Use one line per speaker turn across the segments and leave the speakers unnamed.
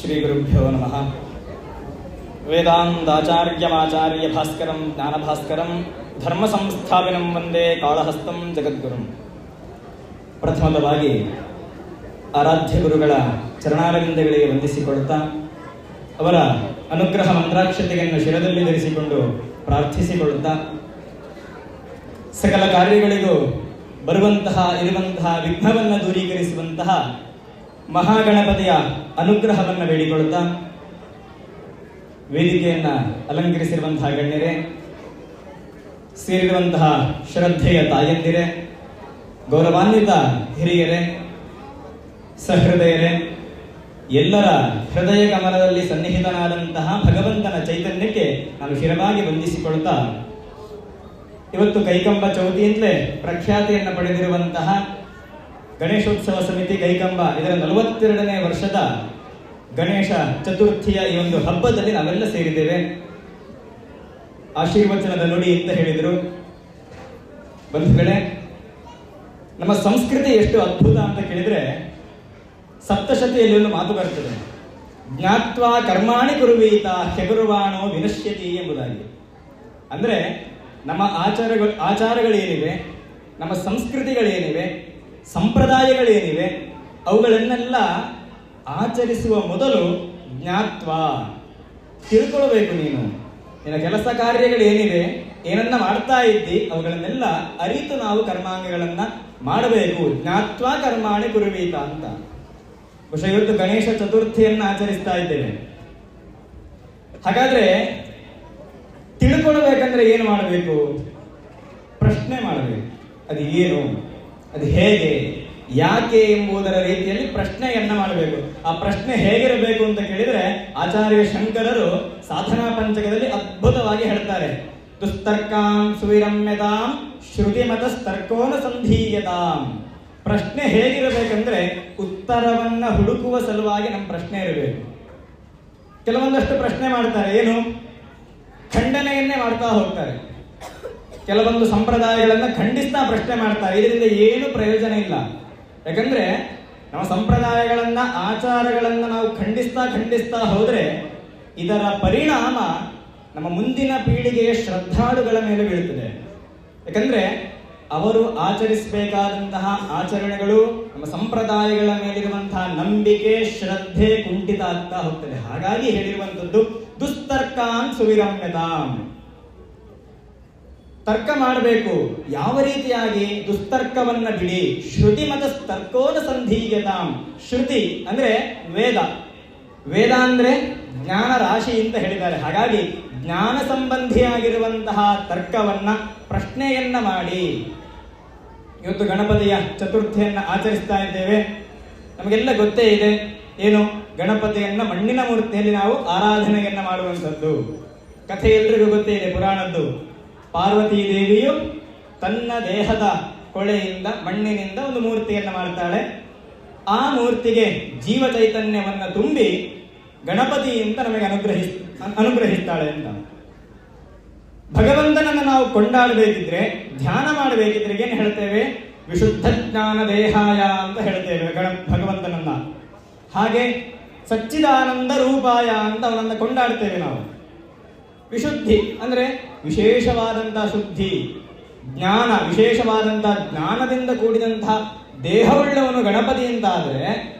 ಶ್ರೀಗುರುಭ್ಯೋ ನಮಃ. ವೇದಾಂತಾಚಾರ್ಯಮಾಚಾರ್ಯ ಭಾಸ್ಕರಂ ಜ್ಞಾನಭಾಸ್ಕರಂ ಧರ್ಮ ಸಂಸ್ಥಾಪಿನಂ ವಂದೇ ಕಾಳಹಸ್ತಂ ಜಗದ್ಗುರುಂ. ಪ್ರಥಮವಾಗಿ ಆರಾಧ್ಯ ಗುರುಗಳ ಚರಣಾರವಿಂದಗಳಿಗೆ ವಂದಿಸಿಕೊಳ್ತಾ, ಅವರ ಅನುಗ್ರಹ ಮಂತ್ರಾಕ್ಷತೆಯನ್ನು ಶಿರದಲ್ಲಿ ಧರಿಸಿಕೊಂಡು ಪ್ರಾರ್ಥಿಸಿಕೊಳ್ಳುತ್ತಾ ಸಕಲ ಕಾರ್ಯಗಳಿಗೂ ಬರುವಂತಹ, ಇರುವಂತಹ, ವಿಘ್ನವನ್ನು ದೂರೀಕರಿಸುವಂತಹ ಮಹಾಗಣಪತಿಯ ಅನುಗ್ರಹವನ್ನು ಬೇಡಿಕೊಳ್ಳುತ್ತಾ ವೇದಿಕೆಯನ್ನ ಅಲಂಕರಿಸಿರುವಂತಹ ಗಣ್ಯರೇ, ಸೇರಿರುವಂತಹ ಶ್ರದ್ಧೆಯ ತಾಯಂದಿರೇ, ಗೌರವಾನ್ವಿತ ಹಿರಿಯರೇ, ಸಹೃದಯರೇ, ಎಲ್ಲರ ಹೃದಯ ಕಮಲದಲ್ಲಿ ಸನ್ನಿಹಿತನಾದಂತಹ ಭಗವಂತನ ಚೈತನ್ಯಕ್ಕೆ ನಾನು ಶಿರವಾಗಿ ವಂದಿಸಿಕೊಳ್ಳುತ್ತಾ, ಇವತ್ತು ಕೈಕಂಬ ಚೌತಿಯಿಂದಲೇ ಪ್ರಖ್ಯಾತಿಯನ್ನು ಪಡೆದಿರುವಂತಹ ಗಣೇಶೋತ್ಸವ ಸಮಿತಿ ಕೈಕಂಬ. ಇದರ ನಲವತ್ತೆರಡನೇ ವರ್ಷದ ಗಣೇಶ ಚತುರ್ಥಿಯ ಈ ಒಂದು ಹಬ್ಬದಲ್ಲಿ ನಾವೆಲ್ಲ ಸೇರಿದ್ದೇವೆ. ಆಶೀರ್ವಚನದ ನುಡಿ ಅಂತ ಹೇಳಿದರು. ಬಂಧುಗಳೇ, ನಮ್ಮ ಸಂಸ್ಕೃತಿ ಎಷ್ಟು ಅದ್ಭುತ ಅಂತ ಕೇಳಿದ್ರೆ ಸಪ್ತಶತಿಯಲ್ಲಿ ಒಂದು ಮಾತು ಬರ್ತದೆ. ಜ್ಞಾತ್ವಾ ಕರ್ಮಾಣಿ ಕುರುವೀತ ಹೆಗುರುವಾಣೋ ವಿನಶ್ಯತಿ ಎಂಬುದಾಗಿ. ಅಂದ್ರೆ ನಮ್ಮ ಆಚಾರಗಳು, ಆಚಾರಗಳೇನಿವೆ, ನಮ್ಮ ಸಂಸ್ಕೃತಿಗಳೇನಿವೆ ಸಂಪ್ರದಾಯಗಳೇನಿವೆ, ಅವುಗಳನ್ನೆಲ್ಲ ಆಚರಿಸುವ ಮೊದಲು ಜ್ಞಾತ್ವ. ತಿಳ್ಕೊಳ್ಬೇಕು ನೀನು. ನಿನ್ನ ಕೆಲಸ ಕಾರ್ಯಗಳೇನಿವೆ, ಏನನ್ನ ಮಾಡ್ತಾ ಇದ್ದಿ, ಅವುಗಳನ್ನೆಲ್ಲ ಅರಿತು ನಾವು ಕರ್ಮಾಂಗಗಳನ್ನ ಮಾಡಬೇಕು. ಜ್ಞಾತ್ವ ಕರ್ಮಾಣಿ ಕುರುವೀತ ಅಂತ. ಬಹುಶಃ ಇವತ್ತು ಗಣೇಶ ಚತುರ್ಥಿಯನ್ನ ಆಚರಿಸ್ತಾ ಇದ್ದೇವೆ ಹಾಗಾದ್ರೆ ತಿಳ್ಕೊಳ್ಬೇಕಂದ್ರೆ ಏನು ಮಾಡಬೇಕು? ಪ್ರಶ್ನೆ ಮಾಡಬೇಕು. ಅದು ಏನು? ಅದು ಹೇಗೆ, ಯಾಕೆ ಎಂಬುದರ ರೀತಿಯಲ್ಲಿ ಪ್ರಶ್ನೆಯನ್ನ ಮಾಡಬೇಕು. ಆ ಪ್ರಶ್ನೆ ಹೇಗಿರಬೇಕು ಅಂತ ಕೇಳಿದ್ರೆ ಆಚಾರ್ಯ ಶಂಕರರು ಸಾಧನಾ ಪಂಚಕದಲ್ಲಿ ಅದ್ಭುತವಾಗಿ ಹೇಳ್ತಾರೆ. ದುಸ್ತರ್ಕಾಂ ಸುವಿರಮ್ಯತಾಂ ಶ್ರುತಿಮತಸ್ತರ್ಕೋನ ಸಂಧೀಯತಾಂ. ಪ್ರಶ್ನೆ ಹೇಗಿರಬೇಕಂದ್ರೆ ಉತ್ತರವನ್ನ ಹುಡುಕುವ ಸಲುವಾಗಿ ನಮ್ಮ ಪ್ರಶ್ನೆ ಇರಬೇಕು. ಕೆಲವೊಂದಷ್ಟು ಪ್ರಶ್ನೆ ಮಾಡ್ತಾರೆ, ಏನು? ಖಂಡನೆಯನ್ನೇ ಮಾಡ್ತಾ ಹೋಗ್ತಾರೆ. ಕೆಲವೊಂದು ಸಂಪ್ರದಾಯಗಳನ್ನು ಖಂಡಿಸ್ತಾ ಪ್ರಶ್ನೆ ಮಾಡ್ತಾರೆ. ಇದರಿಂದ ಏನು ಪ್ರಯೋಜನ ಇಲ್ಲ. ಯಾಕಂದ್ರೆ ನಮ್ಮ ಸಂಪ್ರದಾಯಗಳನ್ನ, ಆಚಾರಗಳನ್ನ ನಾವು ಖಂಡಿಸ್ತಾ ಖಂಡಿಸ್ತಾ ಹೋದ್ರೆ ಇದರ ಪರಿಣಾಮ ನಮ್ಮ ಮುಂದಿನ ಪೀಳಿಗೆಯ ಶ್ರದ್ಧಾಳುಗಳ ಮೇಲೆ ಬೀಳುತ್ತದೆ. ಯಾಕಂದ್ರೆ ಅವರು ಆಚರಿಸಬೇಕಾದಂತಹ ಆಚರಣೆಗಳು ನಮ್ಮ ಸಂಪ್ರದಾಯಗಳ ಮೇಲಿರುವಂತಹ ನಂಬಿಕೆ, ಶ್ರದ್ಧೆ ಕುಂಠಿತ ಆಗ್ತಾ ಹೋಗ್ತದೆ. ಹಾಗಾಗಿ ಹೇಳಿರುವಂತದ್ದು ದುಸ್ತರ್ಕಾನ್ ಸುವಿರಮ್ಯತಾಂ ತರ್ಕ ಮಾಡಬೇಕು. ಯಾವ ರೀತಿಯಾಗಿ ದುಸ್ತರ್ಕವನ್ನ ಬಿಡಿ. ಶ್ರುತಿ ಮತ ತರ್ಕೋನ ಸಂಧೀಯತಾಂ ಶ್ರುತಿ ಅಂದ್ರೆ ವೇದ. ವೇದ ಅಂದ್ರೆ ಜ್ಞಾನ ರಾಶಿ ಅಂತ ಹೇಳಿದ್ದಾರೆ. ಹಾಗಾಗಿ ಜ್ಞಾನ ಸಂಬಂಧಿಯಾಗಿರುವಂತಹ ತರ್ಕವನ್ನ ಪ್ರಶ್ನೆಯನ್ನ ಮಾಡಿ. ಇವತ್ತು ಗಣಪತಿಯ ಚತುರ್ಥಿಯನ್ನ ಆಚರಿಸ್ತಾ ಇದ್ದೇವೆ. ನಮಗೆಲ್ಲ ಗೊತ್ತೇ ಇದೆ. ಏನು? ಗಣಪತಿಯನ್ನ ಮಣ್ಣಿನ ಮೂರ್ತಿಯಲ್ಲಿ ನಾವು ಆರಾಧನೆಯನ್ನ ಮಾಡುವಂಥದ್ದು. ಕಥೆ ಎಲ್ರಿಗೂ ಗೊತ್ತೇ ಇದೆ, ಪುರಾಣದ್ದು. ಪಾರ್ವತೀ ದೇವಿಯು ತನ್ನ ದೇಹದ ಕೊಳೆಯಿಂದ, ಮಣ್ಣಿನಿಂದ ಒಂದು ಮೂರ್ತಿಯನ್ನು ಮಾಡ್ತಾಳೆ. ಆ ಮೂರ್ತಿಗೆ ಜೀವ ಚೈತನ್ಯವನ್ನು ತುಂಬಿ ಗಣಪತಿ ಅಂತ ನಮಗೆ ಅನುಗ್ರಹಿಸ್ ಅನುಗ್ರಹಿಸ್ತಾಳೆ ಅಂತ. ಭಗವಂತನನ್ನು ನಾವು ಕೊಂಡಾಡಬೇಕಿದ್ರೆ, ಧ್ಯಾನ ಮಾಡಬೇಕಿದ್ರೆ ಏನು ಹೇಳ್ತೇವೆ? ವಿಶುದ್ಧ ಜ್ಞಾನ ದೇಹಾಯ ಅಂತ ಹೇಳ್ತೇವೆ ಗಣ, ಭಗವಂತನನ್ನ. ಹಾಗೆ ಸಚ್ಚಿದಾನಂದ ರೂಪಾಯ ಅಂತ ಅವನನ್ನು ಕೊಂಡಾಡ್ತೇವೆ ನಾವು. ವಿಶುದ್ಧಿ, ಅಂದ್ರೆ ವಿಶೇಷವಾದಂಥ ಶುದ್ಧಿ, ಜ್ಞಾನ ವಿಶೇಷವಾದಂಥ ಜ್ಞಾನದಿಂದ ಕೂಡಿದಂತಹ ದೇಹವುಳ್ಳವನು ಗಣಪತಿ ಅಂತ ಆದ್ರೆ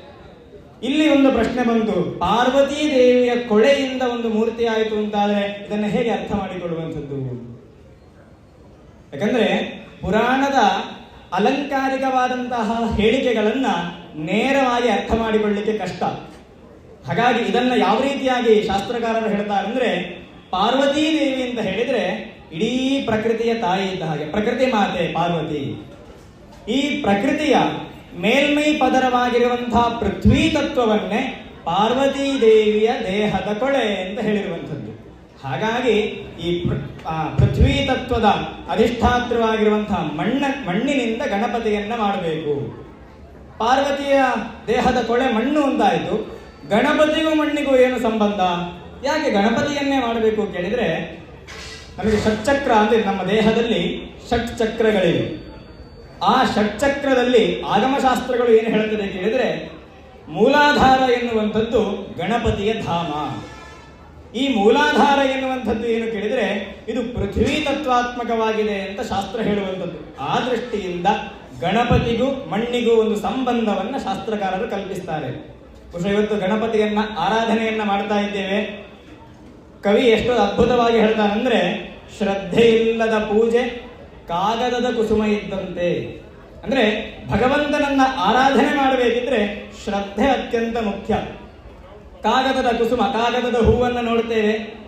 ಇಲ್ಲಿ ಒಂದು ಪ್ರಶ್ನೆ ಬಂತು. ಪಾರ್ವತೀ ದೇವಿಯ ಕೊಳೆಯಿಂದ ಒಂದು ಮೂರ್ತಿ ಆಯಿತು ಅಂತಾದರೆ ಇದನ್ನು ಹೇಗೆ ಅರ್ಥ ಮಾಡಿಕೊಳ್ಳುವಂಥದ್ದು? ಯಾಕಂದ್ರೆ ಪುರಾಣದ ಅಲಂಕಾರಿಕವಾದಂತಹ ಹೇಳಿಕೆಗಳನ್ನ ನೇರವಾಗಿ ಅರ್ಥ ಮಾಡಿಕೊಳ್ಳಿಕ್ಕೆ ಕಷ್ಟ. ಹಾಗಾಗಿ ಇದನ್ನ ಯಾವ ರೀತಿಯಾಗಿ ಶಾಸ್ತ್ರಕಾರರು ಹೇಳ್ತಾರೆ ಅಂದ್ರೆ ಪಾರ್ವತೀ ದೇವಿ ಅಂತ ಹೇಳಿದ್ರೆ ಇಡೀ ಪ್ರಕೃತಿಯ ತಾಯಿ ಇದ್ದ ಹಾಗೆ. ಪ್ರಕೃತಿ ಮಾತೆ, ಪಾರ್ವತಿ. ಈ ಪ್ರಕೃತಿಯ ಮೇಲ್ಮೈ ಪದರವಾಗಿರುವಂತಹ ಪೃಥ್ವಿ ತತ್ವವನ್ನೇ ಪಾರ್ವತೀ ದೇವಿಯ ದೇಹದ ಕೊಳೆ ಅಂತ ಹೇಳಿರುವಂಥದ್ದು. ಹಾಗಾಗಿ ಈ ಪೃಥ್ವಿ ತತ್ವದ ಅಧಿಷ್ಠಾತೃವಾಗಿರುವಂತಹ ಮಣ್ಣ, ಮಣ್ಣಿನಿಂದ ಗಣಪತಿಯನ್ನ ಮಾಡಬೇಕು. ಪಾರ್ವತಿಯ ದೇಹದ ಕೊಳೆ ಮಣ್ಣು ಅಂತಾಯಿತು ಗಣಪತಿಗೂ ಮಣ್ಣಿಗೂ ಏನು ಸಂಬಂಧ? ಯಾಕೆ ಗಣಪತಿಯನ್ನೇ ಮಾಡಬೇಕು ಕೇಳಿದ್ರೆ ನಮಗೆ ಷಟ್ಚಕ್ರ ಅಂದ್ರೆ ನಮ್ಮ ದೇಹದಲ್ಲಿ ಷಟ್ ಚಕ್ರಗಳಿವೆ ಆ ಷಟ್ಚಕ್ರದಲ್ಲಿ ಆಗಮಶಾಸ್ತ್ರಗಳು ಏನು ಹೇಳುತ್ತದೆ ಕೇಳಿದರೆ ಮೂಲಾಧಾರ ಎನ್ನುವಂಥದ್ದು ಗಣಪತಿಯ ಧಾಮ. ಈ ಮೂಲಾಧಾರ ಎನ್ನುವಂಥದ್ದು ಏನು ಕೇಳಿದ್ರೆ ಇದು ಪೃಥ್ವಿ ತತ್ವಾತ್ಮಕವಾಗಿದೆ ಅಂತ ಶಾಸ್ತ್ರ ಹೇಳುವಂಥದ್ದು. ಆ ದೃಷ್ಟಿಯಿಂದ ಗಣಪತಿಗೂ ಮಣ್ಣಿಗೂ ಒಂದು ಸಂಬಂಧವನ್ನು ಶಾಸ್ತ್ರಕಾರರು ಕಲ್ಪಿಸ್ತಾರೆ. ಬಹುಶಃ ಇವತ್ತು ಗಣಪತಿಯನ್ನ ಆರಾಧನೆಯನ್ನ ಮಾಡ್ತಾ ಇದ್ದೇವೆ. ಕವಿ ಎಷ್ಟು ಅದ್ಭುತವಾಗಿ ಹೇಳ್ತಾನಂದ್ರೆ ಶ್ರದ್ಧೆ ಇಲ್ಲದ ಪೂಜೆ, ಕಾಗದದ ಕುಸುಮ ಇದ್ದಂತೆ. ಅಂದ್ರೆ ಭಗವಂತನನ್ನ ಆರಾಧನೆ ಮಾಡಬೇಕಿದ್ರೆ ಶ್ರದ್ಧೆ ಅತ್ಯಂತ ಮುಖ್ಯ. ಕಾಗದದ ಕುಸುಮ, ಕಾಗದದ ಹೂವನ್ನು ನೋಡ್ತೇವೆ.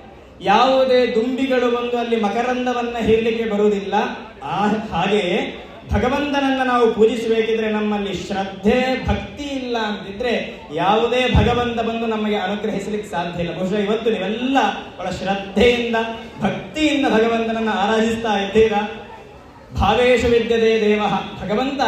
ಯಾವುದೇ ದುಂಬಿಗಳು ಬಂದು ಅಲ್ಲಿ ಮಕರಂದವನ್ನ ಹೀರ್ಲಿಕ್ಕೆ ಬರುವುದಿಲ್ಲ. ಆ ಹಾಗೆಯೇ ಭಗವಂತನನ್ನ ನಾವು ಪೂಜಿಸಬೇಕಿದ್ರೆ ನಮ್ಮಲ್ಲಿ ಶ್ರದ್ಧೆ, ಭಕ್ತಿ ಇಲ್ಲ ಅಂತಿದ್ರೆ ಯಾವುದೇ ಭಗವಂತ ಬಂದು ನಮಗೆ ಅನುಗ್ರಹಿಸಲಿಕ್ಕೆ ಸಾಧ್ಯ ಇಲ್ಲ. ಬಹುಶಃ ಇವತ್ತು ನೀವೆಲ್ಲ ಬಹಳ ಶ್ರದ್ಧೆಯಿಂದ, ಭಕ್ತಿಯಿಂದ ಭಗವಂತನನ್ನ ಆರಾಧಿಸ್ತಾ ಇದ್ದೀರಾ? ಭಾವೇಶ ವಿದ್ಯತೆ ದೇವ. ಭಗವಂತ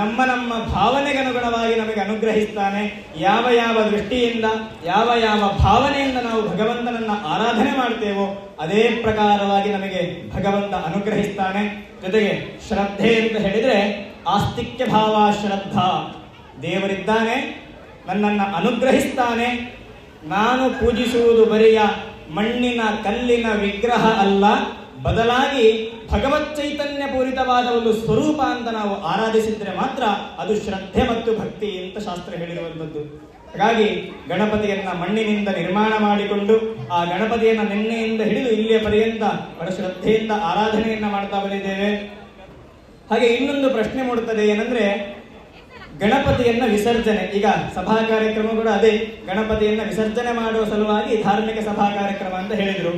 ನಮ್ಮ ನಮ್ಮ ಭಾವನೆಗನುಗುಣವಾಗಿ ನಮಗೆ ಅನುಗ್ರಹಿಸ್ತಾನೆ. ಯಾವ ಯಾವ ದೃಷ್ಟಿಯಿಂದ, ಯಾವ ಯಾವ ಭಾವನೆಯಿಂದ ನಾವು ಭಗವಂತನನ್ನ ಆರಾಧನೆ ಮಾಡ್ತೇವೋ ಅದೇ ಪ್ರಕಾರವಾಗಿ ನಮಗೆ ಭಗವಂತ ಅನುಗ್ರಹಿಸ್ತಾನೆ. ಜೊತೆಗೆ ಶ್ರದ್ಧೆ ಅಂತ ಹೇಳಿದ್ರೆ ಆಸ್ತಿಕ್ಯ ಭಾವ ಶ್ರದ್ಧಾ. ದೇವರಿದ್ದಾನೆ, ನನ್ನನ್ನು ಅನುಗ್ರಹಿಸ್ತಾನೆ. ನಾನು ಪೂಜಿಸುವುದು ಬರೆಯ ಮಣ್ಣಿನ ಕಲ್ಲಿನ ವಿಗ್ರಹ ಅಲ್ಲ, ಬದಲಾಗಿ ಭಗವತ್ ಚೈತನ್ಯ ಪೂರಿತವಾದ ಒಂದು ಸ್ವರೂಪ ಅಂತ ನಾವು ಆರಾಧಿಸಿದ್ರೆ ಮಾತ್ರ ಅದು ಶ್ರದ್ಧೆ ಮತ್ತು ಭಕ್ತಿ ಅಂತ ಶಾಸ್ತ್ರ ಹೇಳಿರುವಂಥದ್ದು. ಹಾಗಾಗಿ ಗಣಪತಿಯನ್ನ ಮಣ್ಣಿನಿಂದ ನಿರ್ಮಾಣ ಮಾಡಿಕೊಂಡು ಆ ಗಣಪತಿಯನ್ನ ನಿನ್ನೆಯಿಂದ ಹಿಡಿದು ಇಲ್ಲಿಯ ಪರ್ಯಂತ ಬಡ ಶ್ರದ್ಧೆಯಿಂದ ಆರಾಧನೆಯನ್ನ ಮಾಡ್ತಾ ಬಂದಿದ್ದೇವೆ. ಹಾಗೆ ಇನ್ನೊಂದು ಪ್ರಶ್ನೆ ಮೂಡುತ್ತದೆ ಏನಂದ್ರೆ ಗಣಪತಿಯನ್ನ ವಿಸರ್ಜನೆ, ಈಗ ಸಭಾ ಕಾರ್ಯಕ್ರಮ ಕೂಡ ಅದೇ, ಗಣಪತಿಯನ್ನ ವಿಸರ್ಜನೆ ಮಾಡುವ ಸಲುವಾಗಿ ಧಾರ್ಮಿಕ ಸಭಾ ಕಾರ್ಯಕ್ರಮ ಅಂತ ಹೇಳಿದ್ರು.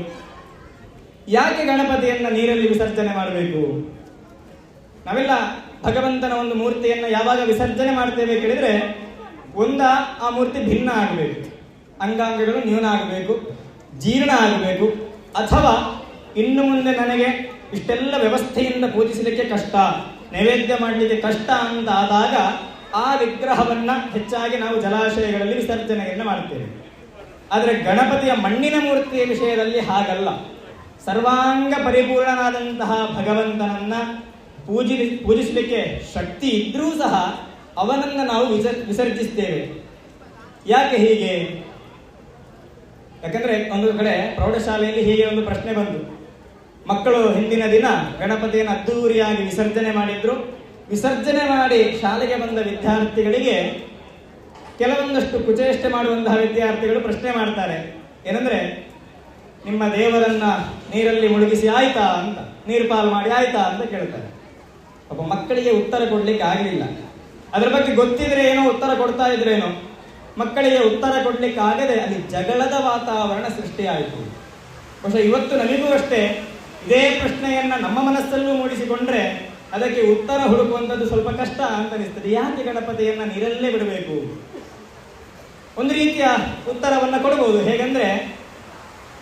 ಯಾಕೆ ಗಣಪತಿಯನ್ನ ನೀರಲ್ಲಿ ವಿಸರ್ಜನೆ ಮಾಡಬೇಕು? ನಾವೆಲ್ಲ ಭಗವಂತನ ಒಂದು ಮೂರ್ತಿಯನ್ನ ಯಾವಾಗ ವಿಸರ್ಜನೆ ಮಾಡ್ತೇವೆ ಕೇಳಿದ್ರೆ, ಒಂದ, ಆ ಮೂರ್ತಿ ಭಿನ್ನ ಆಗಬೇಕು. ಅಂಗಾಂಗಗಳು ನ್ಯೂನ ಆಗಬೇಕು, ಜೀರ್ಣ ಆಗಬೇಕು, ಅಥವಾ ಇನ್ನು ಮುಂದೆ ನನಗೆ ಇಷ್ಟೆಲ್ಲ ವ್ಯವಸ್ಥೆಯಿಂದ ಪೂಜಿಸಲಿಕ್ಕೆ ಕಷ್ಟ, ನೈವೇದ್ಯ ಮಾಡಲಿಕ್ಕೆ ಕಷ್ಟ ಅಂತ ಆದಾಗ ಆ ವಿಗ್ರಹವನ್ನ ಹೆಚ್ಚಾಗಿ ನಾವು ಜಲಾಶಯಗಳಲ್ಲಿ ವಿಸರ್ಜನೆಯನ್ನು ಮಾಡ್ತೇವೆ ಆದರೆ ಗಣಪತಿಯ ಮಣ್ಣಿನ ಮೂರ್ತಿಯ ವಿಷಯದಲ್ಲಿ ಹಾಗಲ್ಲ. ಸರ್ವಾಂಗ ಪರಿಪೂರ್ಣನಾದಂತಹ ಭಗವಂತನನ್ನ ಪೂಜಿ ಪೂಜಿಸಲಿಕ್ಕೆ ಶಕ್ತಿ ಇದ್ರೂ ಸಹ ಅವನನ್ನ ನಾವು ವಿಸರ್ ವಿಸರ್ಜಿಸ್ತೇವೆ. ಯಾಕೆ ಹೀಗೆ? ಯಾಕಂದ್ರೆ ಒಂದು ಕಡೆ ಪ್ರೌಢಶಾಲೆಯಲ್ಲಿ ಹೀಗೆ ಒಂದು ಪ್ರಶ್ನೆ ಬಂತು ಮಕ್ಕಳು ಹಿಂದಿನ ದಿನ ಗಣಪತಿಯನ್ನು ಅದ್ದೂರಿಯಾಗಿ ವಿಸರ್ಜನೆ ಮಾಡಿದ್ರು. ವಿಸರ್ಜನೆ ಮಾಡಿ ಶಾಲೆಗೆ ಬಂದ ವಿದ್ಯಾರ್ಥಿಗಳಿಗೆ ಕೆಲವೊಂದಷ್ಟು ಕುಚೇಷ್ಟೆ ಮಾಡುವಂತಹ ವಿದ್ಯಾರ್ಥಿಗಳು ಪ್ರಶ್ನೆ ಮಾಡ್ತಾರೆ. ಏನಂದ್ರೆ, ನಿಮ್ಮ ದೇವರನ್ನ ನೀರಲ್ಲಿ ಮುಳುಗಿಸಿ ಆಯ್ತಾ ಅಂತ, ನೀರು ಪಾಲು ಮಾಡಿ ಆಯ್ತಾ ಅಂತ ಕೇಳ್ತಾರೆ. ಒಬ್ಬ ಮಕ್ಕಳಿಗೆ ಉತ್ತರ ಕೊಡ್ಲಿಕ್ಕೆ ಆಗಲಿಲ್ಲ. ಅದ್ರ ಬಗ್ಗೆ ಗೊತ್ತಿದ್ರೆ ಏನೋ ಉತ್ತರ ಕೊಡ್ತಾ ಇದ್ರೇನೋ, ಮಕ್ಕಳಿಗೆ ಉತ್ತರ ಕೊಡ್ಲಿಕ್ಕೆ ಆಗದೆ ಅಲ್ಲಿ ಜಗಳದ ವಾತಾವರಣ ಸೃಷ್ಟಿಯಾಯಿತು. ಬಹುಶಃ ಇವತ್ತು ನಮಗೂ ಅಷ್ಟೇ, ಇದೇ ಪ್ರಶ್ನೆಯನ್ನ ನಮ್ಮ ಮನಸ್ಸಲ್ಲೂ ಮೂಡಿಸಿಕೊಂಡ್ರೆ ಅದಕ್ಕೆ ಉತ್ತರ ಹುಡುಕುವಂಥದ್ದು ಸ್ವಲ್ಪ ಕಷ್ಟ ಅಂತ ಅನಿಸ್ತದೆ. ಯಾಕೆ ಗಣಪತಿಯನ್ನ ನೀರಲ್ಲೇ ಬಿಡಬೇಕು? ಒಂದು ರೀತಿಯ ಉತ್ತರವನ್ನು ಕೊಡಬಹುದು ಹೇಗಂದ್ರೆ,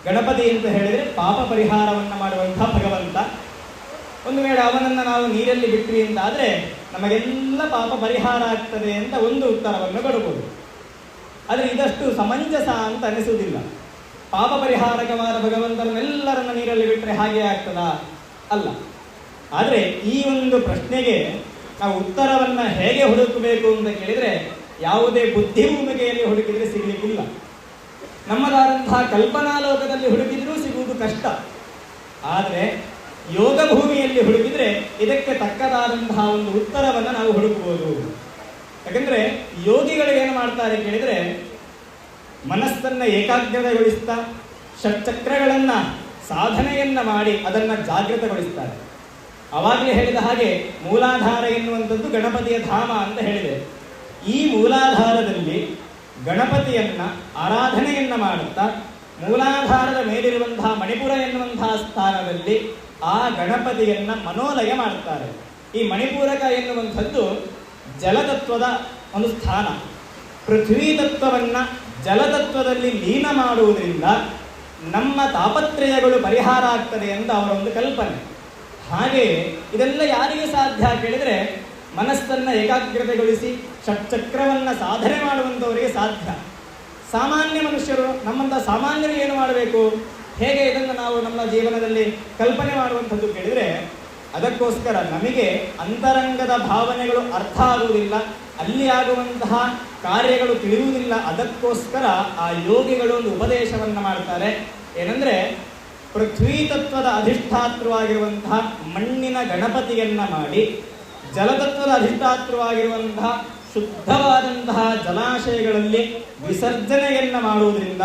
ಗಣಪತಿ ಅಂತ ಹೇಳಿದ್ರೆ ಪಾಪ ಪರಿಹಾರವನ್ನ ಮಾಡುವಂತಹ ಭಗವಂತ. ಒಂದು ವೇಳೆ ಅವನನ್ನ ನಾವು ನೀರಲ್ಲಿ ಬಿಟ್ವಿ ಅಂತ ಆದರೆ ನಮಗೆಲ್ಲ ಪಾಪ ಪರಿಹಾರ ಆಗ್ತದೆ ಅಂತ ಒಂದು ಉತ್ತರವನ್ನು ಕೊಡಬಹುದು ಆದರೆ ಇದಷ್ಟು ಸಮಂಜಸ ಅಂತ ಅನಿಸುವುದಿಲ್ಲ. ಪಾಪ ಪರಿಹಾರಕವಾದ ಭಗವಂತನನ್ನೆಲ್ಲರನ್ನ ನೀರಲ್ಲಿ ಬಿಟ್ಟರೆ ಹಾಗೆ ಆಗ್ತದಾ? ಅಲ್ಲ. ಆದರೆ ಈ ಒಂದು ಪ್ರಶ್ನೆಗೆ ನಾವು ಉತ್ತರವನ್ನು ಹೇಗೆ ಹುಡುಕಬೇಕು ಅಂತ ಕೇಳಿದ್ರೆ ಯಾವುದೇ ಬುದ್ಧಿಭೂಮಿಕೆಯಲ್ಲಿ ಹುಡುಕಿದರೆ ಸಿಗಲಿಕ್ಕಿಲ್ಲ. ನಮ್ಮದಾದಂತಹ ಕಲ್ಪನಾ ಲೋಕದಲ್ಲಿ ಹುಡುಕಿದರೂ ಸಿಗುವುದು ಕಷ್ಟ. ಆದರೆ ಯೋಗ ಭೂಮಿಯಲ್ಲಿ ಹುಡುಕಿದರೆ ಇದಕ್ಕೆ ತಕ್ಕದಾದಂತಹ ಒಂದು ಉತ್ತರವನ್ನು ನಾವು ಹುಡುಕಬಹುದು. ಯಾಕಂದ್ರೆ ಯೋಗಿಗಳು ಏನು ಮಾಡ್ತಾರೆ ಕೇಳಿದ್ರೆ ಮನಸ್ಸನ್ನ ಏಕಾಗ್ರತೆಗೊಳಿಸ್ತಾ ಷಟ್ಚಕ್ರಗಳನ್ನ ಸಾಧನೆಯನ್ನ ಮಾಡಿ ಅದನ್ನ ಜಾಗೃತಗೊಳಿಸ್ತಾರೆ. ಅವಾಗಲೇ ಹೇಳಿದ ಹಾಗೆ ಮೂಲಾಧಾರ ಎನ್ನುವಂಥದ್ದು ಗಣಪತಿಯ ಧಾಮ ಅಂತ ಹೇಳಿದೆ. ಈ ಮೂಲಾಧಾರದಲ್ಲಿ ಗಣಪತಿಯನ್ನ ಆರಾಧನೆಯನ್ನ ಮಾಡುತ್ತಾ, ಮೂಲಾಧಾರದ ಮೇಲಿರುವಂತಹ ಮಣಿಪುರ ಎನ್ನುವಂತಹ ಸ್ಥಾನದಲ್ಲಿ ಆ ಗಣಪತಿಯನ್ನ ಮನೋಲಯ ಮಾಡುತ್ತಾರೆ. ಈ ಮಣಿಪೂರಕ ಎನ್ನುವಂಥದ್ದು ಜಲತತ್ವದ ಒಂದು ಸ್ಥಾನ. ಪೃಥ್ವಿ ತತ್ವವನ್ನ ಜಲತತ್ವದಲ್ಲಿ ಲೀನ ಮಾಡುವುದರಿಂದ ನಮ್ಮ ತಾಪತ್ರಯಗಳು ಪರಿಹಾರ ಆಗ್ತದೆ ಅಂತ ಅವರೊಂದು ಕಲ್ಪನೆ. ಹಾಗೆಯೇ ಇದೆಲ್ಲ ಯಾರಿಗೆ ಸಾಧ್ಯ ಕೇಳಿದ್ರೆ ಮನಸ್ಸನ್ನ ಏಕಾಗ್ರತೆಗೊಳಿಸಿ ಷಟ್ಚಕ್ರವನ್ನ ಸಾಧನೆ ಮಾಡುವಂಥವರಿಗೆ ಸಾಧ್ಯ. ಸಾಮಾನ್ಯ ಮನುಷ್ಯರು ನಮ್ಮಂತ ಸಾಮಾನ್ಯರು ಏನು ಮಾಡಬೇಕು? ಹೇಗೆ ಇದನ್ನು ನಾವು ನಮ್ಮ ಜೀವನದಲ್ಲಿ ಕಲ್ಪನೆ ಮಾಡುವಂಥದ್ದು ಕೇಳಿದ್ರೆ ಅದಕ್ಕೋಸ್ಕರ ನಮಗೆ ಅಂತರಂಗದ ಭಾವನೆಗಳು ಅರ್ಥ ಆಗುವುದಿಲ್ಲ, ಅಲ್ಲಿ ಆಗುವಂತಹ ಕಾರ್ಯಗಳು ತಿಳಿಯುವುದಿಲ್ಲ, ಅದಕ್ಕೋಸ್ಕರ ಆ ಯೋಗಿಗಳು ಒಂದು ಉಪದೇಶವನ್ನ ಮಾಡ್ತಾರೆ. ಏನಂದ್ರೆ ಪೃಥ್ವಿ ತತ್ವದ ಅಧಿಷ್ಠಾತೃವಾಗಿರುವಂತಹ ಮಣ್ಣಿನ ಗಣಪತಿಯನ್ನ ಮಾಡಿ, ಜಲತತ್ವದ ಅಧಿಷ್ಠಾತೃವಾಗಿರುವಂತಹ ಶುದ್ಧವಾದಂತಹ ಜಲಾಶಯಗಳಲ್ಲಿ ವಿಸರ್ಜನೆಯನ್ನ ಮಾಡುವುದರಿಂದ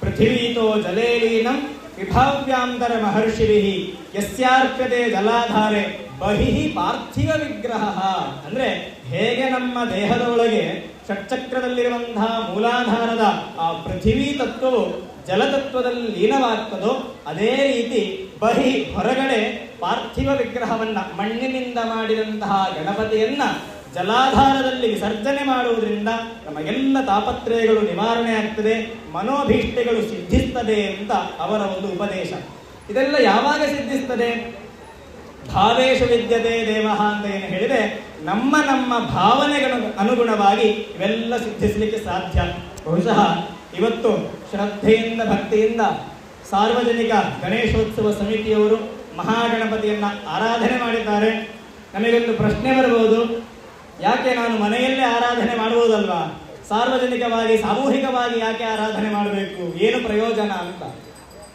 ಪೃಥಿವೀತೋ ಜಲೇಲೀನಂ ವಿಭಾವ್ಯಾಂತರ ಮಹರ್ಷಿ ಯಸ್ಯಾರ್ಪ್ಯತೆ ಜಲಾಧಾರೆ ಬಹಿಹಿ ಪಾರ್ಥಿವ ವಿಗ್ರಹ. ಅಂದ್ರೆ ಹೇಗೆ ನಮ್ಮ ದೇಹದ ಒಳಗೆ ಷಟ್ಚಕ್ರದಲ್ಲಿರುವಂತಹ ಮೂಲಾಧಾರದ ಆ ಪೃಥಿವಿ ತತ್ವವು ಜಲತತ್ವದಲ್ಲಿ ಲೀನವಾಗ್ತದೋ, ಅದೇ ರೀತಿ ಬಹಿ ಹೊರಗಡೆ ಪಾರ್ಥಿವ ವಿಗ್ರಹವನ್ನ ಮಣ್ಣಿನಿಂದ ಮಾಡಿದಂತಹ ಗಣಪತಿಯನ್ನ ಜಲಾಧಾರದಲ್ಲಿ ವಿಸರ್ಜನೆ ಮಾಡುವುದರಿಂದ ನಮಗೆಲ್ಲ ತಾಪತ್ರಯಗಳು ನಿವಾರಣೆ ಆಗ್ತದೆ, ಮನೋಭೀಷ್ಟೆಗಳು ಸಿದ್ಧಿಸ್ತದೆ ಅಂತ ಅವರ ಒಂದು ಉಪದೇಶ. ಇದೆಲ್ಲ ಯಾವಾಗ ಸಿದ್ಧಿಸ್ತದೆ? ಭಾವೇಶು ವಿದ್ಯತೆ ದೇವ ಅಂತ ಏನು ಹೇಳಿದೆ ನಮ್ಮ ನಮ್ಮ ಭಾವನೆಗಳ ಅನುಗುಣವಾಗಿ ಇವೆಲ್ಲ ಸಿದ್ಧಿಸಲಿಕ್ಕೆ ಸಾಧ್ಯ. ಬಹುಶಃ ಇವತ್ತು ಶ್ರದ್ಧೆಯಿಂದ, ಭಕ್ತಿಯಿಂದ ಸಾರ್ವಜನಿಕ ಗಣೇಶೋತ್ಸವ ಸಮಿತಿಯವರು ಮಹಾಗಣಪತಿಯನ್ನ ಆರಾಧನೆ ಮಾಡಿದ್ದಾರೆ. ನಮಗೊಂದು ಪ್ರಶ್ನೆ ಬರಬಹುದು ಯಾಕೆ ನಾನು ಮನೆಯಲ್ಲೇ ಆರಾಧನೆ ಮಾಡುವುದಲ್ವಾ ಸಾರ್ವಜನಿಕವಾಗಿ, ಸಾಮೂಹಿಕವಾಗಿ ಯಾಕೆ ಆರಾಧನೆ ಮಾಡಬೇಕು? ಏನು ಪ್ರಯೋಜನ ಅಂತ.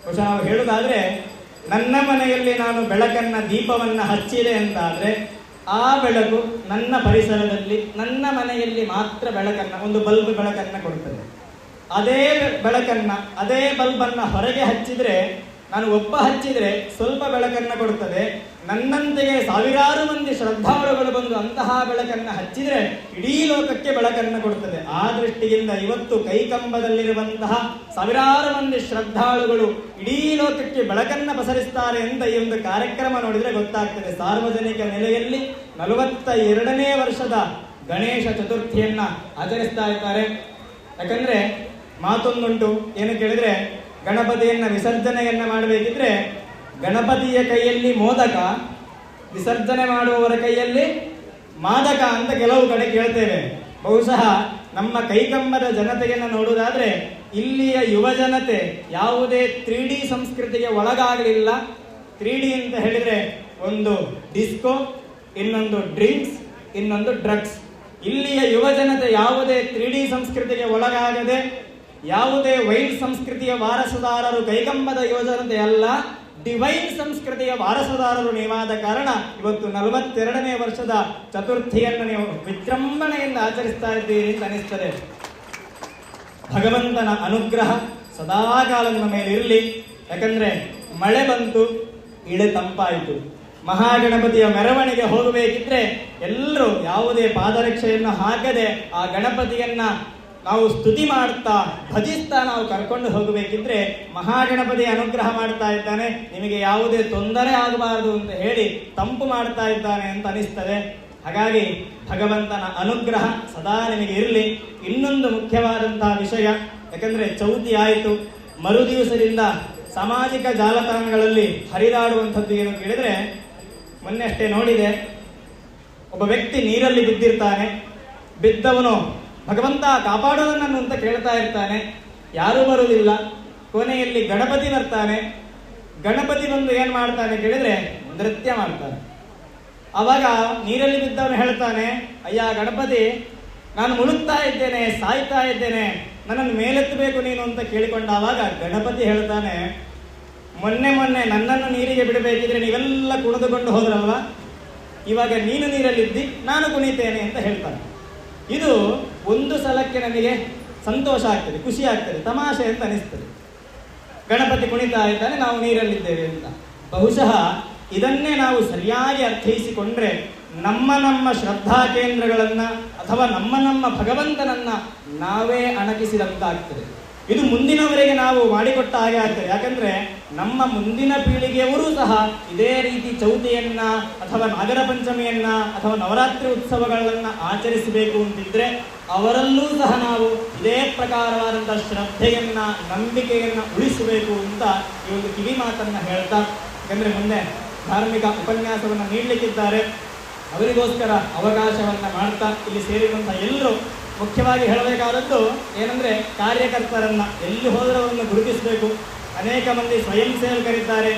ಬಹುಶಃ ನಾವು ಹೇಳುವುದಾದ್ರೆ ನನ್ನ ಮನೆಯಲ್ಲಿ ನಾನು ಬೆಳಕನ್ನ ದೀಪವನ್ನ ಹಚ್ಚಿದೆ ಅಂತಾದರೆ, ಆ ಬೆಳಕು ನನ್ನ ಪರಿಸರದಲ್ಲಿ, ನನ್ನ ಮನೆಯಲ್ಲಿ ಮಾತ್ರ ಬೆಳಕನ್ನ, ಒಂದು ಬಲ್ಬ್ ಬೆಳಕನ್ನ ಕೊಡ್ತದೆ ಅದೇ ಬೆಳಕನ್ನು ಬೆಳಕನ್ನ, ಅದೇ ಬಲ್ಬನ್ನ ಹೊರಗೆ ಹಚ್ಚಿದ್ರೆ ನಾನು ಒಬ್ಬ ಹಚ್ಚಿದರೆ ಸ್ವಲ್ಪ ಬೆಳಕನ್ನು ಕೊಡುತ್ತದೆ. ನನ್ನಂತೆಯೇ ಸಾವಿರಾರು ಮಂದಿ ಶ್ರದ್ಧಾಳುಗಳು ಬಂದು ಅಂತಹ ಬೆಳಕನ್ನು ಹಚ್ಚಿದರೆ ಇಡೀ ಲೋಕಕ್ಕೆ ಬೆಳಕನ್ನು ಕೊಡುತ್ತದೆ. ಆ ದೃಷ್ಟಿಯಿಂದ ಇವತ್ತು ಕೈಕಂಬದಲ್ಲಿರುವಂತಹ ಸಾವಿರಾರು ಮಂದಿ ಶ್ರದ್ಧಾಳುಗಳು ಇಡೀ ಲೋಕಕ್ಕೆ ಬೆಳಕನ್ನು ಪಸರಿಸ್ತಾರೆ ಅಂತ ಈ ಒಂದು ಕಾರ್ಯಕ್ರಮ ನೋಡಿದರೆ ಗೊತ್ತಾಗ್ತದೆ. ಸಾರ್ವಜನಿಕ ನೆಲೆಯಲ್ಲಿ ನಲವತ್ತ ಎರಡನೇ ವರ್ಷದ ಗಣೇಶ ಚತುರ್ಥಿಯನ್ನ ಆಚರಿಸ್ತಾ ಇದ್ದಾರೆ. ಯಾಕಂದ್ರೆ ಮಾತೊಂದುಂಟು, ಏನು ಕೇಳಿದ್ರೆ ಗಣಪತಿಯನ್ನ ವಿಸರ್ಜನೆಯನ್ನ ಮಾಡಬೇಕಿದ್ರೆ ಗಣಪತಿಯ ಕೈಯಲ್ಲಿ ಮೋದಕ, ವಿಸರ್ಜನೆ ಮಾಡುವವರ ಕೈಯಲ್ಲಿ ಮಾದಕ ಅಂತ ಕೆಲವು ಕಡೆ ಕೇಳ್ತೇವೆ. ಬಹುಶಃ ನಮ್ಮ ಕೈಕಂಬದ ಜನತೆಯನ್ನು ನೋಡುವುದಾದ್ರೆ ಇಲ್ಲಿಯ ಯುವ ಜನತೆ ಯಾವುದೇ ತ್ರೀ ಡಿ ಸಂಸ್ಕೃತಿಗೆ ಒಳಗಾಗಲಿಲ್ಲ. ತ್ರೀ ಡಿ ಅಂತ ಹೇಳಿದ್ರೆ ಒಂದು ಡಿಸ್ಕೋ, ಇನ್ನೊಂದು ಡ್ರಿಂಕ್ಸ್, ಇನ್ನೊಂದು ಡ್ರಗ್ಸ್. ಇಲ್ಲಿಯ ಯುವ ಜನತೆ ಯಾವುದೇ ತ್ರೀ ಡಿ ಸಂಸ್ಕೃತಿಗೆ ಒಳಗಾಗದೆ ಯಾವುದೇ ವೈಲ್ಡ್ ಸಂಸ್ಕೃತಿಯ ವಾರಸುದಾರರು ಕೈಗಂಬದ ಯೋಜನೆ ಅಲ್ಲ, ಡಿವೈನ್ ಸಂಸ್ಕೃತಿಯ ವಾರಸುದಾರರು ನೀವಾದ ಕಾರಣ ಇವತ್ತು ನಲವತ್ತೆರಡನೇ ವರ್ಷದ ಚತುರ್ಥಿಯನ್ನು ನೀವು ವಿಜೃಂಭಣೆಯಿಂದ ಆಚರಿಸ್ತಾ ಇದ್ದೀರಿ ಅಂತ ಅನಿಸ್ತದೆ. ಭಗವಂತನ ಅನುಗ್ರಹ ಸದಾಕಾಲ ನಿಮ್ಮ ಮೇಲೆ ಇರಲಿ. ಯಾಕಂದ್ರೆ ಮಳೆ ಬಂತು, ಇಳೆ ತಂಪಾಯಿತು. ಮಹಾಗಣಪತಿಯ ಮೆರವಣಿಗೆ ಹೋಗಬೇಕಿದ್ರೆ ಎಲ್ಲರೂ ಯಾವುದೇ ಪಾದರಕ್ಷೆಯನ್ನು ಹಾಕದೆ ಆ ಗಣಪತಿಯನ್ನ ನಾವು ಸ್ತುತಿ ಮಾಡ್ತಾ, ಭಜಿಸ್ತಾ ನಾವು ಕರ್ಕೊಂಡು ಹೋಗಬೇಕಿದ್ರೆ ಮಹಾಗಣಪತಿ ಅನುಗ್ರಹ ಮಾಡ್ತಾ ಇದ್ದಾನೆ. ನಿಮಗೆ ಯಾವುದೇ ತೊಂದರೆ ಆಗಬಾರದು ಅಂತ ಹೇಳಿ ತಂಪು ಮಾಡ್ತಾ ಇದ್ದಾನೆ ಅಂತ ಅನಿಸ್ತದೆ. ಹಾಗಾಗಿ ಭಗವಂತನ ಅನುಗ್ರಹ ಸದಾ ನಿಮಗೆ ಇರಲಿ. ಇನ್ನೊಂದು ಮುಖ್ಯವಾದಂತಹ ವಿಷಯ, ಯಾಕಂದ್ರೆ ಚೌತಿ ಆಯಿತು. ಮರುದಿವಸದಿಂದ ಸಾಮಾಜಿಕ ಜಾಲತಾಣಗಳಲ್ಲಿ ಹರಿದಾಡುವಂಥದ್ದು ಏನು ಕೇಳಿದರೆ, ಮೊನ್ನೆ ಅಷ್ಟೇ ನೋಡಿದೆ. ಒಬ್ಬ ವ್ಯಕ್ತಿ ನೀರಲ್ಲಿ ಬಿದ್ದಿರ್ತಾನೆ. ಬಿದ್ದವನು ಭಗವಂತ ಕಾಪಾಡೋದು ನನ್ನ ಅಂತ ಕೇಳ್ತಾ ಇರ್ತಾನೆ. ಯಾರೂ ಬರುವುದಿಲ್ಲ ಕೊನೆಯಲ್ಲಿ ಗಣಪತಿ ಬರ್ತಾನೆ. ಗಣಪತಿ ಬಂದು ಏನ್ ಮಾಡ್ತಾನೆ ಕೇಳಿದ್ರೆ ನೃತ್ಯ ಮಾಡ್ತಾನೆ. ಅವಾಗ ನೀರಲ್ಲಿ ಬಿದ್ದವನು ಹೇಳ್ತಾನೆ, ಅಯ್ಯ ಗಣಪತಿ, ನಾನು ಮುಳುಗ್ತಾ ಇದ್ದೇನೆ, ಸಾಯ್ತಾ ಇದ್ದೇನೆ, ನನ್ನನ್ನು ಮೇಲೆತ್ತಬೇಕು ನೀನು ಅಂತ ಕೇಳಿಕೊಂಡಾಗ ಗಣಪತಿ ಹೇಳ್ತಾನೆ, ಮೊನ್ನೆ ಮೊನ್ನೆ ನನ್ನನ್ನು ನೀರಿಗೆ ಬಿಡಬೇಕಿದ್ರೆ ನೀವೆಲ್ಲ ಕುಣಿದುಕೊಂಡು ಹೋದ್ರಲ್ವ? ಇವಾಗ ನೀನು ನೀರಲ್ಲಿದ್ದಿ, ನಾನು ಕುಣಿತೇನೆ ಅಂತ ಹೇಳ್ತಾನೆ. ಇದು ಒಂದು ಸಲಕ್ಕೆ ನನಗೆ ಸಂತೋಷ ಆಗ್ತದೆ, ಖುಷಿ ಆಗ್ತದೆ, ತಮಾಷೆ ಅಂತ ಅನಿಸ್ತದೆ. ಗಣಪತಿ ಕುಣಿತ ಇದ್ದಾನೆ ನಾವು ನೀರಲ್ಲಿದ್ದೇವೆ ಅಂತ. ಬಹುಶಃ ಇದನ್ನೇ ನಾವು ಸರಿಯಾಗಿ ಅರ್ಥೈಸಿಕೊಂಡ್ರೆ ನಮ್ಮ ನಮ್ಮ ಶ್ರದ್ಧಾ ಕೇಂದ್ರಗಳನ್ನ ಅಥವಾ ನಮ್ಮ ನಮ್ಮ ಭಗವಂತನನ್ನ ನಾವೇ ಅಣಕಿಸಿದಂತಾಗ್ತದೆ. ಇದು ಮುಂದಿನವರೆಗೆ ನಾವು ಮಾಡಿಕೊಟ್ಟ ಹಾಗೆ ಆಗ್ತದೆ. ಯಾಕಂದ್ರೆ ನಮ್ಮ ಮುಂದಿನ ಪೀಳಿಗೆಯವರು ಸಹ ಇದೇ ರೀತಿ ಚೌತಿಯನ್ನ ಅಥವಾ ನಾಗರ ಪಂಚಮಿಯನ್ನ ಅಥವಾ ನವರಾತ್ರಿ ಉತ್ಸವಗಳನ್ನ ಆಚರಿಸಬೇಕು ಅಂತಿದ್ರೆ ಅವರಲ್ಲೂ ಸಹ ನಾವು ಇದೇ ಪ್ರಕಾರವಾದಂತಹ ಶ್ರದ್ಧೆಯನ್ನ, ನಂಬಿಕೆಯನ್ನ ಉಳಿಸಬೇಕು ಅಂತ ಈ ಒಂದು ಕಿವಿ ಮಾತನ್ನ ಹೇಳ್ತಾ, ಯಾಕಂದ್ರೆ ಮುಂದೆ ಧಾರ್ಮಿಕ ಉಪನ್ಯಾಸವನ್ನ ನೀಡಲಿಕ್ಕಿದ್ದಾರೆ. ಅವರಿಗೋಸ್ಕರ ಅವಕಾಶವನ್ನ ಮಾಡ್ತಾ ಇಲ್ಲಿ ಸೇರಿದಂತಹ ಎಲ್ಲರೂ ಮುಖ್ಯವಾಗಿ ಹೇಳಬೇಕಾದದ್ದು ಏನಂದ್ರೆ ಕಾರ್ಯಕರ್ತರನ್ನ ಎಲ್ಲಿ ಹೋದರೂ ಅವರನ್ನು ಗುರುತಿಸಬೇಕು. ಅನೇಕ ಮಂದಿ ಸ್ವಯಂ ಸೇವಕರಿದ್ದಾರೆ,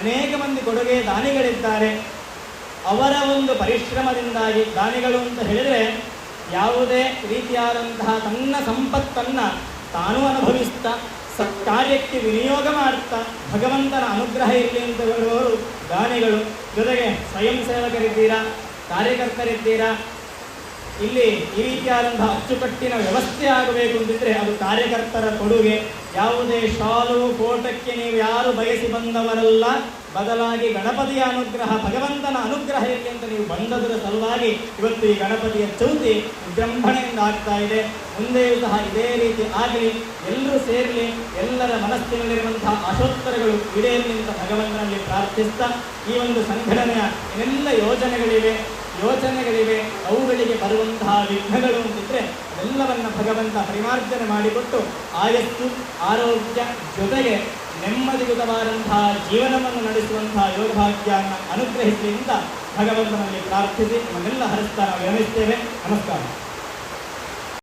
ಅನೇಕ ಮಂದಿ ಕೊಡುಗೆ ದಾನಿಗಳಿದ್ದಾರೆ. ಅವರ ಒಂದು ಪರಿಶ್ರಮದಿಂದಾಗಿ ದಾನಿಗಳು ಅಂತ ಹೇಳಿದರೆ ಯಾವುದೇ ರೀತಿಯಾದಂತಹ ತನ್ನ ಸಂಪತ್ತನ್ನ ತಾನೂ ಅನುಭವಿಸ್ತಾ, ಸತ್ಕಾರ್ಯಕ್ಕೆ ವಿನಿಯೋಗ ಮಾಡ್ತಾ, ಭಗವಂತನ ಅನುಗ್ರಹ ಇರಲಿ ಅಂತ ಹೇಳುವವರು ದಾನಿಗಳು. ಜೊತೆಗೆ ಸ್ವಯಂ ಸೇವಕರಿದ್ದೀರಾ, ಕಾರ್ಯಕರ್ತರಿದ್ದೀರಾ ಇಲ್ಲಿ ಈ ರೀತಿಯಾದಂತಹ ಅಚ್ಚುಕಟ್ಟಿನ ವ್ಯವಸ್ಥೆ ಆಗಬೇಕು ಅಂತಿದ್ರೆ ಅದು ಕಾರ್ಯಕರ್ತರ ಕೊಡುಗೆ. ಯಾವುದೇ ಶಾಲು, ಕೋಟಕ್ಕೆ ನೀವು ಯಾರು ಬಯಸಿ ಬಂದವರಲ್ಲ, ಬದಲಾಗಿ ಗಣಪತಿಯ ಅನುಗ್ರಹ, ಭಗವಂತನ ಅನುಗ್ರಹ ಇರಲಿ ಅಂತ ನೀವು ಬಂದದರ ಸಲುವಾಗಿ ಇವತ್ತು ಈ ಗಣಪತಿಯ ಚೌತಿ ವಿಜೃಂಭಣೆಯಿಂದ ಆಗ್ತಾ ಇದೆ. ಮುಂದೆಯೂ ಸಹ ಇದೇ ರೀತಿ ಆಗಲಿ, ಎಲ್ಲರೂ ಸೇರಲಿ, ಎಲ್ಲರ ಮನಸ್ಸಿನಲ್ಲಿರುವಂತಹ ಅಶೋತ್ತರಗಳು ಈಡೇರಲಿ ಅಂತ ಭಗವಂತನಲ್ಲಿ ಪ್ರಾರ್ಥಿಸ್ತಾ ಈ ಒಂದು ಸಂಘಟನೆಯ ಎಲ್ಲ ಯೋಜನೆಗಳಿವೆ. ಯೋಚನೆಗಳಿವೆ, ಅವುಗಳಿಗೆ ಬರುವಂತಹ ವಿಘ್ನಗಳು ಅಂತಿದ್ರೆ ಎಲ್ಲವನ್ನು ಭಗವಂತ ಪರಿಮಾರ್ಜನೆ ಮಾಡಿಕೊಟ್ಟು ಆಯಸ್ಸು, ಆರೋಗ್ಯ ಜೊತೆಗೆ ನೆಮ್ಮದಿಯುತವಾದಂತಹ ಜೀವನವನ್ನು ನಡೆಸುವಂತಹ ಯೋಗಭಾಗ್ಯವನ್ನು ಅಂತ ಭಗವಂತನಲ್ಲಿ ಪ್ರಾರ್ಥಿಸಿ ನಮ್ಮೆಲ್ಲ ಹರಿಸ್ತಾ ನಾವು ನಮಸ್ಕಾರ.